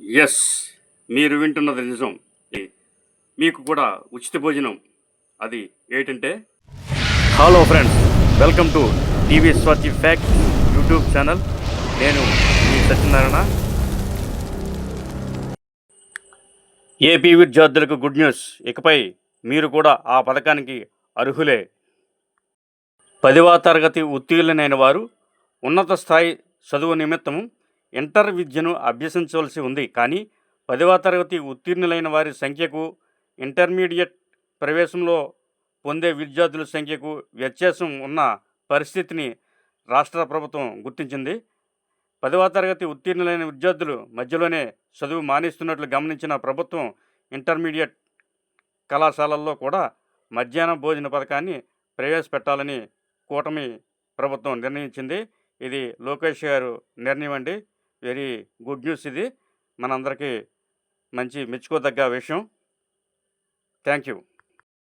Yes మీరు వింటున్నది నిజం. మీకు కూడా ఉచిత భోజనం. అది ఏంటంటే? Hello friends welcome to TV Swathi fact YouTube channel నేను మీ సత్యనారాయణ. ఏపీ విద్యార్థులకు గుడ్ న్యూస్ ఇకపై మీరు కూడా ఆ పథకానికి అర్హులే. పదివ తరగతి ఉత్తీర్ణులైన వారు ఉన్నత స్థాయి చదువు నిమిత్తం ఇంటర్ విద్యను అభ్యసించవలసి ఉంది. కానీ పదవ తరగతి ఉత్తీర్ణులైన వారి సంఖ్యకు ఇంటర్మీడియట్ ప్రవేశంలో పొందే విద్యార్థుల సంఖ్యకు వ్యత్యాసం ఉన్న పరిస్థితిని రాష్ట్ర ప్రభుత్వం గుర్తించింది. పదవ తరగతి ఉత్తీర్ణులైన విద్యార్థులు మధ్యలోనే చదువు మానేస్తున్నట్లు గమనించిన ప్రభుత్వం ఇంటర్మీడియట్ కళాశాలల్లో కూడా మధ్యాహ్న భోజన పథకాన్ని ప్రవేశపెట్టాలని కూటమి ప్రభుత్వం నిర్ణయించింది. ఇది లోకేష్ గారు నిర్ణయం అండి. వెరీ గుడ్ న్యూస్ ఇది. మనందరికీ మంచి మెచ్చుకోదగ్గ విషయం. Thank you.